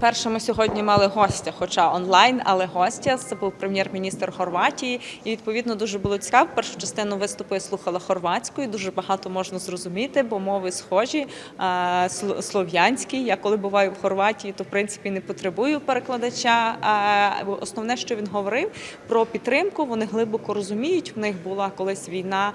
Перше, ми сьогодні мали гостя, хоча онлайн, але гостя. Це був прем'єр-міністр Хорватії. І відповідно дуже було цікаво. Першу частину виступу я слухала хорватською. Дуже багато можна зрозуміти, бо мови схожі. сл- Слов'янський. Я коли буваю в Хорватії, то в принципі не потребую перекладача. Основне, що він говорив про підтримку, вони глибоко розуміють. В них була колись війна,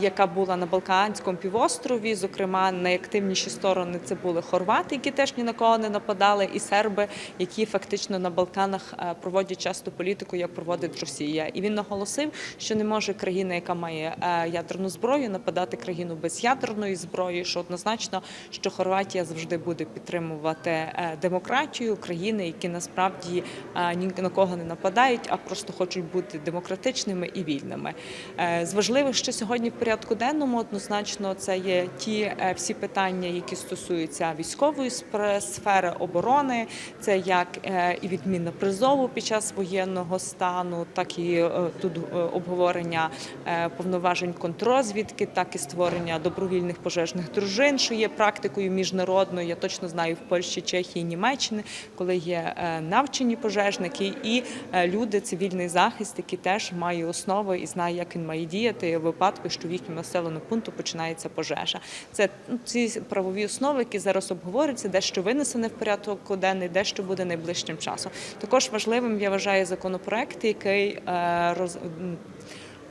яка була на Балканському півострові. Зокрема, найактивніші сторони це були хорвати, які теж ні на кого не нападали, і серби, які фактично на Балканах е, проводять часто політику, як проводить Росія. І він наголосив, що не може країна, яка має е, ядерну зброю, нападати країну без ядерної зброї. Що однозначно, що Хорватія завжди буде підтримувати е, демократію країни, які насправді ні на кого не нападають, а просто хочуть бути демократичними і вільними. З важливих, що сьогодні в порядку денному однозначно це є ті всі питання, які стосуються військової сфери оборони. Це як е, і відміна призову під час воєнного стану, так і е, тут е, обговорення повноважень контррозвідки, так і створення добровільних пожежних дружин, що є практикою міжнародною. Я точно знаю в Польщі, Чехії, Німеччини, коли є навчені пожежники і люди, цивільний захист, які теж має основи і знає, як він має діяти у випадку, що в їхньому населеному пункту починається пожежа. Це ну, ці правові основи, які зараз обговорюються, дещо винесене в порядок денний, дещо буде найближчим часом. Також важливим я вважаю законопроект, який е, роз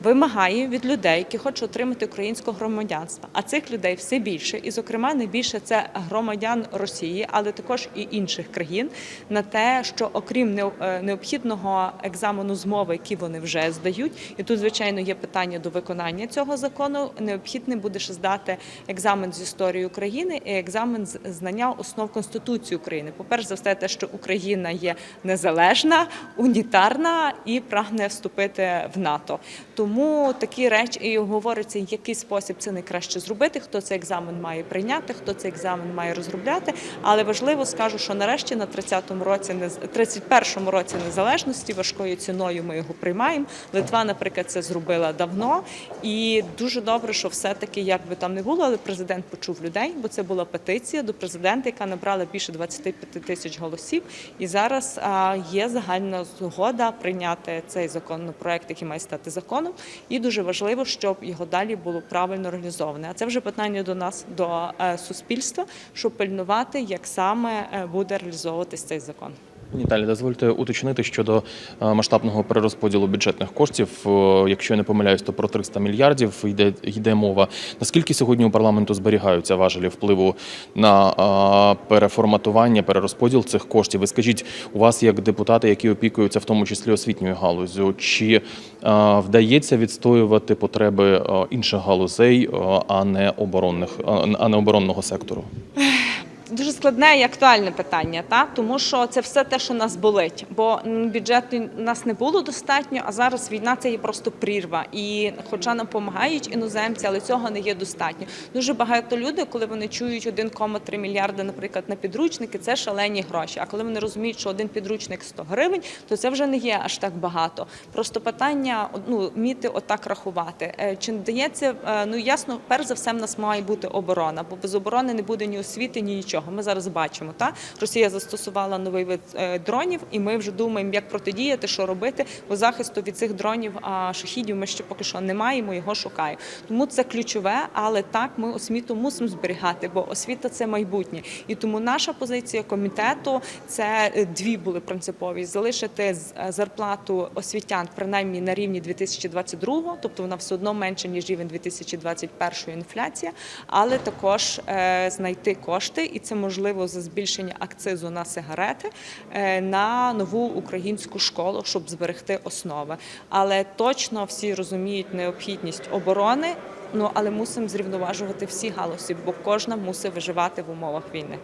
вимагає від людей, які хочуть отримати українське громадянство. А цих людей все більше, і, зокрема, найбільше це громадян Росії, але також і інших країн, на те, що окрім е, необхідного екзамену з мови, який вони вже здають, і тут, звичайно, є питання до виконання цього закону. Необхідне буде ще здати екзамен з історії України і екзамен з знання основ Конституції України. По перше за все, те, що Україна є незалежна, унітарна і прагне вступити в НАТО. Тому такі речі і говориться, який спосіб це найкраще зробити, хто цей екзамен має прийняти, хто цей екзамен має розробляти. Але важливо скажу, що нарешті на 30-му році, нез- 31-му році незалежності важкою ціною ми його приймаємо. Литва, наприклад, це зробила давно, і дуже добре, що все-таки як би там не було, але президент почув людей, бо це була петиція до президента, яка набрала більше 25 тисяч голосів. І зараз є загальна згода прийняти цей законопроект, який має стати законом. І дуже важливо, щоб його далі було правильно організоване. А це вже питання до нас, до е, суспільства, щоб пильнувати, як саме е, буде реалізовуватись цей закон. Пані Талі, дозвольте уточнити щодо е, масштабного перерозподілу бюджетних коштів. Е, Якщо я не помиляюсь, то про 300 мільярдів йде, йде мова. Наскільки сьогодні у парламенту зберігаються важелі впливу на е, переформатування, перерозподіл цих коштів? Ви скажіть, у вас як депутати, які опікуються в тому числі освітньою галузю, чи вдається відстоювати потреби інших галузей, а не оборонних, а не оборонного сектору? Дуже складне і актуальне питання, та тому що це все те, що нас болить. Бо бюджету нас не було достатньо, а зараз війна це є просто прірва. І хоча нам допомагають іноземці, але цього не є достатньо. Дуже багато людей, коли вони чують 1,3 мільярда, наприклад, на підручники, це шалені гроші. А коли вони розуміють, що один підручник 100 гривень, то це вже не є аж так багато. Просто питання ну вміти отак рахувати. Е, Чи дається е, ну ясно, перш за все, в нас має бути оборона, бо без оборони не буде ні освіти, ні нічого. Ми зараз бачимо, та Росія застосувала новий вид е, дронів, і ми вже думаємо, як протидіяти, що робити, бо захисту від цих дронів а шахідів ми ще поки що не маємо, його шукаємо. Тому це ключове, але так ми освіту мусимо зберігати, бо освіта це майбутнє. І тому наша позиція комітету це е, дві були принципові: залишити е, зарплату освітян принаймні на рівні 2022, тобто вона все одно менша ніж рівень 2021 інфляція, але також знайти кошти, і це можливо за збільшення акцизу на сигарети е, на нову українську школу, щоб зберегти основи. Але точно всі розуміють необхідність оборони. Ну але мусимо зрівноважувати всі галузі, бо кожна мусить виживати в умовах війни.